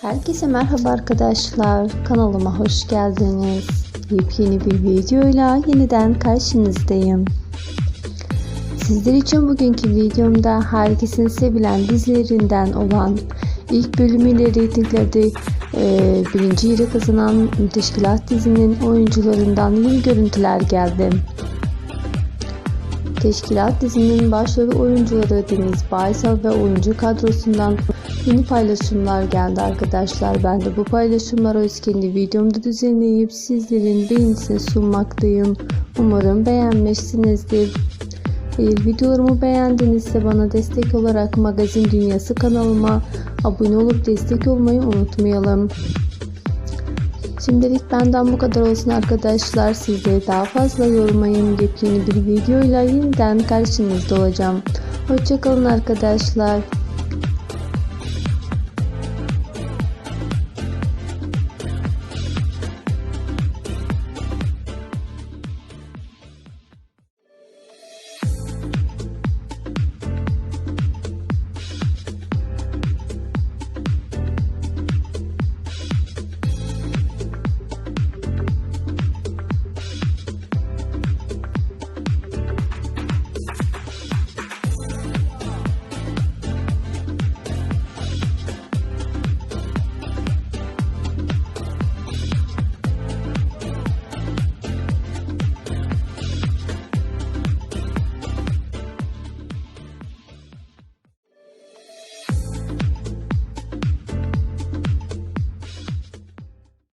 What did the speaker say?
Herkese merhaba arkadaşlar. Kanalıma hoş geldiniz. Yepyeni bir videoyla yeniden karşınızdayım. Sizler için bugünkü videomda herkesin sevilen dizilerinden olan ilk bölümüyle reytinglerde e, birinci yeri kazanan Teşkilat dizinin oyuncularından yeni görüntüler geldi. Teşkilat dizinin başrol oyuncuları Deniz Baysal ve oyuncu kadrosundan yeni paylaşımlar geldi arkadaşlar. Ben de bu paylaşımları öz kendi videomda düzenleyip sizlerin beğenisine sunmaktayım. Umarım beğenmişsinizdir. Eğer videolarımı beğendinizse bana destek olarak Magazin Dünyası kanalıma abone olup destek olmayı unutmayalım. Şimdilik benden bu kadar olsun arkadaşlar. Sizleri daha fazla yormayın. Yepyeni bir videoyla yeniden karşınızda olacağım. Hoşçakalın arkadaşlar.